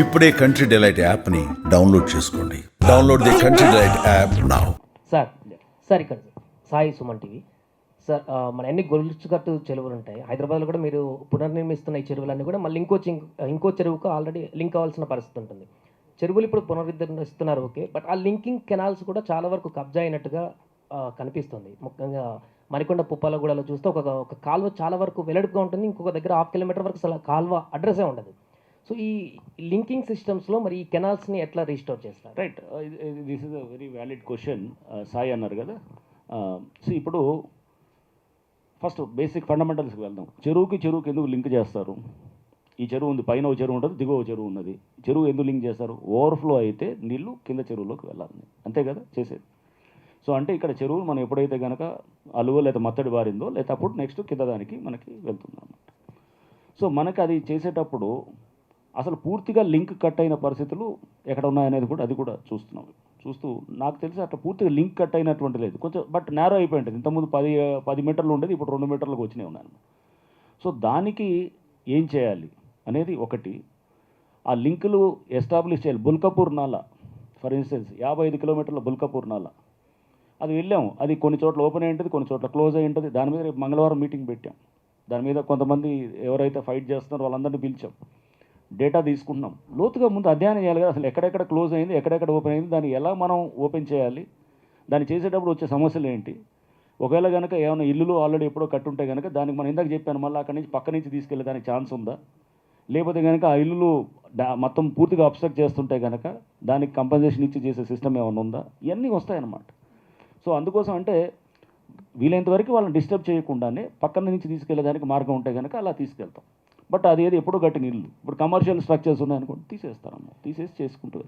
ఇప్పుడే Country Delight యాప్ని download చేసుకోండి. Download the Country Delight app now sir sir ఇక్కడ సాయి సుమన్ టీవీ. సార్ మన ఎన్ని గొలుచుకట్టు చెరువులు ఉంటాయి హైదరాబాద్లో కూడా మీరు పునర్నిర్మిస్తున్న ఈ చెరువులన్నీ కూడా మళ్ళీ ఇంకో ఇంకో చెరువుకు ఆల్రెడీ లింక్ అవ్వాల్సిన పరిస్థితి ఉంటుంది. చెరువులు ఇప్పుడు పునరుద్ధరిస్తున్నారు ఓకే బట్ ఆ లింకింగ్ కెనాల్స్ కూడా చాలా వరకు కబ్జా అయినట్టుగా కనిపిస్తుంది. ముఖ్యంగా మరికొండ పుప్పాలగూడలో చూస్తే ఒక ఒక కాలువ చాలా వరకు వెడల్పుగా ఉంటుంది ఇంకొక దగ్గర హాఫ్ కిలోమీటర్ వరకు అసలు కాలువ అడ్రస్సే ఉండదు. సో ఈ లింకింగ్ సిస్టమ్స్లో మరి ఈ కెనాల్స్ని ఎట్లా రీస్టోర్ చేస్తారు? Right this is a very valid question Sai అన్నారు కదా. Uh, సో ఇప్పుడు ఫస్ట్ బేసిక్ ఫండమెంటల్స్కి వెళ్దాం. చెరువుకి చెరువుకి ఎందుకు లింక్ చేస్తారు? ఈ చెరువు ఉంది పైన ఒక చెరువు ఉంటుంది దిగువ చెరువు ఉన్నది. చెరువు ఎందుకు లింక్ చేస్తారు? ఓవర్ఫ్లో అయితే నీళ్ళు కింద చెరువులోకి వెళ్ళాలి. అంతే కదా? చేసేది. సో అంటే ఇక్కడ చెరువు మనం ఎప్పుడైతే కనుక అలువ లేదా మత్తడి బారిందో లేదా అప్పుడు నెక్స్ట్ కింద దానికి మనకి వెళ్తుంది అన్నమాట సో మనకి అది చేసేటప్పుడు అసలు పూర్తిగా లింక్ కట్ అయిన పరిస్థితులు ఎక్కడ ఉన్నాయనేది కూడా అది కూడా చూస్తున్నాం. చూస్తూ నాకు తెలిసి అట్లా పూర్తిగా లింక్ కట్ అయినటువంటి లేదు. కొంచెం బట్ నేరో అయిపోయి ఉంటుంది ఇంతకుముందు పది పది మీటర్లు ఉండేది ఇప్పుడు రెండు మీటర్లకు వచ్చినాయి ఉన్నాను సో దానికి ఏం చేయాలి అనేది ఒకటి. ఆ లింకులు ఎస్టాబ్లిష్ చేయాలి. బుల్కపూర్ నాలా ఫర్ ఇన్స్టెన్స్ యాభై ఐదు కిలోమీటర్ల బుల్కపూర్ నాలా. అది వెళ్ళాము. అది కొన్ని చోట్ల ఓపెన్ అయి ఉంటుంది కొన్ని చోట్ల క్లోజ్ అయి ఉంటుంది. దాని మీద రేపు మంగళవారం మీటింగ్ పెట్టాం. దాని మీద కొంతమంది ఎవరైతే ఫైట్ చేస్తున్నారో వాళ్ళందరినీ పిలిచాం. డేటా తీసుకుంటున్నాం. లోతుగా ముందు అధ్యయనం చేయాలి కదా. అసలు ఎక్కడెక్కడ క్లోజ్ అయింది ఎక్కడెక్కడ ఓపెన్ అయింది దాన్ని ఎలా మనం ఓపెన్ చేయాలి దాన్ని చేసేటప్పుడు వచ్చే సమస్యలు ఏంటి? ఒకవేళ కనుక ఏమైనా ఇల్లులు ఆల్రెడీ ఎప్పుడో కట్టుంటే కనుక దానికి మనం ఇందాక చెప్పాను మళ్ళీ అక్కడి నుంచి పక్క నుంచి తీసుకెళ్ళే దానికి ఛాన్స్ ఉందా? లేకపోతే కనుక ఆ ఇల్లులు మొత్తం పూర్తిగా అబ్స్ట్రక్ట్ చేస్తుంటే కనుక దానికి కంపెన్సేషన్ ఇచ్చి చేసే సిస్టమ్ ఏమైనా ఉందా? ఇవన్నీ వస్తాయన్నమాట. సో అందుకోసం అంటే వీలైనంత వరకు వాళ్ళని డిస్టర్బ్ చేయకుండానే పక్కన నుంచి తీసుకెళ్ళేదానికి మార్గం ఉంటే కనుక అలా తీసుకెళ్తాం. బట్ అది ఏది ఎప్పుడో కట్టిన ఇల్లు. ఇప్పుడు కమర్షియల్ స్ట్రక్చర్స్ ఉన్నాయనుకోండి తీసేస్తారమ్మ తీసేసి చేసుకుంటూ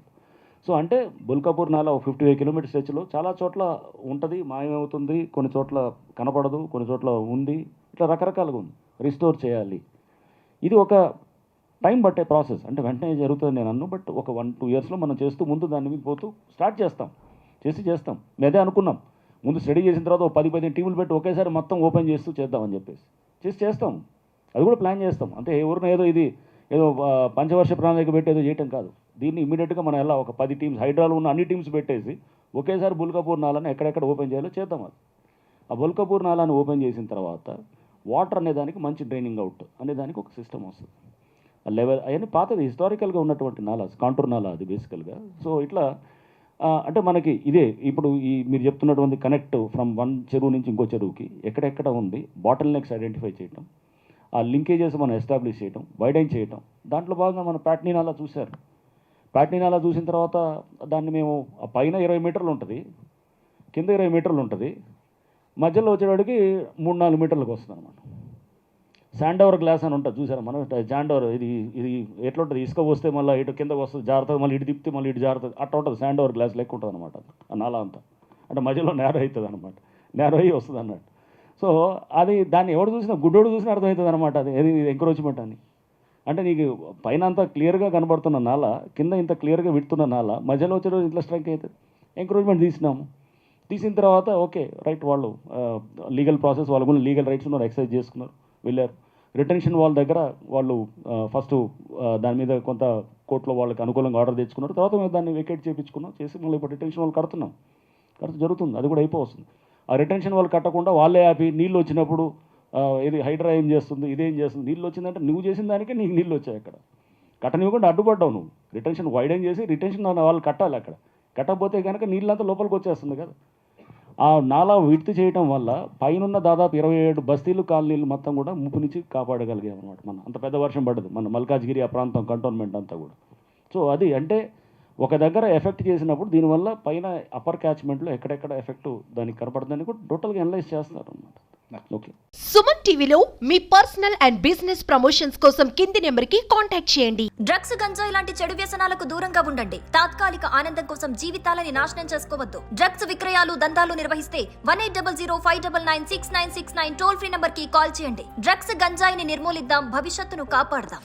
సో అంటే బుల్కాపూర్ నాలా ఒక ఫిఫ్టీ ఫైవ్ కిలోమీటర్ స్ట్రెచ్లో చాలా చోట్ల ఉంటుంది మాయమవుతుంది కొన్ని చోట్ల కనపడదు కొన్ని చోట్ల ఉంది. ఇట్లా రకరకాలుగా ఉంది. రిస్టోర్ చేయాలి. ఇది ఒక టైం పట్టే ప్రాసెస్ అంటే వెంటనే జరుగుతుంది నేను అన్ను బట్ ఒక వన్ టూ ఇయర్స్లో మనం చేస్తూ ముందు దాని మీద పోతూ స్టార్ట్ చేస్తాం. చేసి చేస్తాం. మేము అదే అనుకున్నాం. ముందు స్టడీ చేసిన తర్వాత ఒక పది పదిహేను టీములు పెట్టి ఒకేసారి మొత్తం ఓపెన్ చేస్తూ చేద్దామని చెప్పేసి. చేసి చేస్తాం. అది కూడా ప్లాన్ చేస్తాం. అంటే ఎవరినో ఏదో ఇది ఏదో పంచవర్ష ప్రణాళిక పెట్టి ఏదో చేయటం కాదు. దీన్ని ఇమీడియట్గా మనం ఎలా ఒక పది టీమ్స్ హైడ్రాలో ఉన్న అన్ని టీమ్స్ పెట్టేసి ఒకేసారి బుల్కాపూర్ నాలని ఎక్కడెక్కడ ఓపెన్ చేయాలో చేద్దాం అది. ఆ బుల్కాపూర్ నాలాని ఓపెన్ చేసిన తర్వాత వాటర్ అనే దానికి మంచి డ్రైనింగ్ అవుట్ అనే దానికి ఒక సిస్టమ్ వస్తుంది. ఆ లెవెల్ అవన్నీ పాతది హిస్టారికల్గా ఉన్నటువంటి నాలాస్ కాంటూర్ నాలా అది బేసికల్గా. సో ఇట్లా అంటే మనకి ఇదే ఇప్పుడు ఈ మీరు చెప్తున్నటువంటి కనెక్ట్ ఫ్రమ్ వన్ చెరువు నుంచి ఇంకో చెరువుకి ఎక్కడెక్కడ ఉంది బాటిల్ నెక్స్ ఐడెంటిఫై చేయటం. ఆ లింకేజెస్ మనం ఎస్టాబ్లిష్ చేయటం వైడైన్ చేయటం. దాంట్లో భాగంగా మనం ప్యాట్నీ నాలా చూశారు. ప్యాట్నీ నాలా చూసిన తర్వాత దాన్ని మేము ఆ పైన ఇరవై మీటర్లు ఉంటుంది కింద ఇరవై మీటర్లు ఉంటుంది. మధ్యలో వచ్చేవాడికి మూడు నాలుగు మీటర్లకు వస్తుంది అనమాట శాండవర్ గ్లాస్ అని ఉంటుంది చూసారా మనం? శాండవర్ ఇది ఇది ఎట్లా ఉంటుంది ఇసుక వస్తే మళ్ళీ ఇటు కింద వస్తుంది జారుతుంది మళ్ళీ ఇటు తిప్పితే మళ్ళీ ఇటు జారుతుంది. అట్లా ఉంటుంది శాండవర్ గ్లాస్ లెక్క ఉంటుంది అనమాట ఆ నాలా అంతా. అంటే మధ్యలో నేరో అవుతుంది అనమాట నేరో అయ్యి వస్తుంది అన్నట్టు సో అది దాన్ని ఎవడు చూసినా గుడ్డోడు చూసినా అర్థమవుతుంది అనమాట అది. ఏది ఎంకరేజ్మెంట్ అని. అంటే నీకు పైన అంత క్లియర్గా కనబడుతున్న నాల కింద ఇంత క్లియర్గా విడుతున్న నాల మధ్యలో వచ్చే రోజు ఇట్లా స్ట్రైక్ అవుతుంది ఎంకరేజ్మెంట్ తీసినాము. తీసిన తర్వాత ఓకే రైట్ వాళ్ళు లీగల్ ప్రాసెస్ వాళ్ళ కూడా లీగల్ రైట్స్ ఉన్నారు ఎక్సర్సైజ్ చేసుకున్నారు వెళ్ళారు. రిటెన్షన్ వాళ్ళ దగ్గర వాళ్ళు ఫస్ట్ దాని మీద కొంత కోర్టులో వాళ్ళకి అనుకూలంగా ఆర్డర్ తెచ్చుకున్నారు. తర్వాత మేము దాన్ని వెకేట్ చేయించుకున్నాం చేసి మళ్ళీ ఇప్పుడు రిటెన్షన్ వాళ్ళు కడుతున్నాం. కడుతూ జరుగుతుంది అది కూడా అయిపోతుంది ఆ రిటెన్షన్ వాళ్ళు కట్టకుండా వాళ్ళే ఆపి నీళ్ళు వచ్చినప్పుడు ఇది హైడ్రా ఏం చేస్తుంది ఇదేం చేస్తుంది నీళ్ళు వచ్చిందంటే నువ్వు చేసిన దానికే నీకు నీళ్ళు వచ్చాయి అక్కడ. కట్టనివ్వకుండా అడ్డుపడ్డావు నువ్వు. రిటెన్షన్ వైడెన్ చేసి రిటెన్షన్ వాళ్ళు కట్టాలి అక్కడ. కట్టకపోతే కనుక నీళ్ళంతా లోపలికి వచ్చేస్తుంది కదా. ఆ నాలా విడుతు చేయటం వల్ల పైనున్న దాదాపు ఇరవై ఏడు బస్తీలు కాలనీలు మొత్తం కూడా ముప్పు నుంచి కాపాడగలిగాం అనమాట మనం. అంత పెద్ద వర్షం పడ్డది మన మల్కాజ్గిరి ఆ ప్రాంతం కంటోన్మెంట్ అంతా కూడా. సో అది అంటే ఒక దగ్గర ఎఫెక్ట్ చేసినప్పుడు దీనివల్ల పైన అప్పర్ క్యాచ్మెంట్లో ఎక్కడెక్కడ ఎఫెక్ట్ దానికి కనపడుతుందని కూడా టోటల్గా అనలైజ్ చేస్తారు అనమాట ఓకే సుమన్ టీవీలో మీ పర్సనల్ అండ్ బిజినెస్ ప్రమోషన్స్ కోసం కింది నెంబర్కి కాంటాక్ట్ చేయండి. డ్రగ్స్ గంజాయి లాంటి చెడు వ్యసనాలకు దూరంగా ఉండండి. తాత్కాలిక ఆనందం కోసం జీవితాలని నాశనం చేసుకోవద్దు. డ్రగ్స్ విక్రయాలు దందాలు నిర్వహిస్తే one eight double zero five double nine six nine six nine toll free నంబర్కి కాల్ చేయండి. డ్రగ్స్ గంజాయిని నిర్మూలిద్దాం భవిష్యత్తును కాపాడదాం.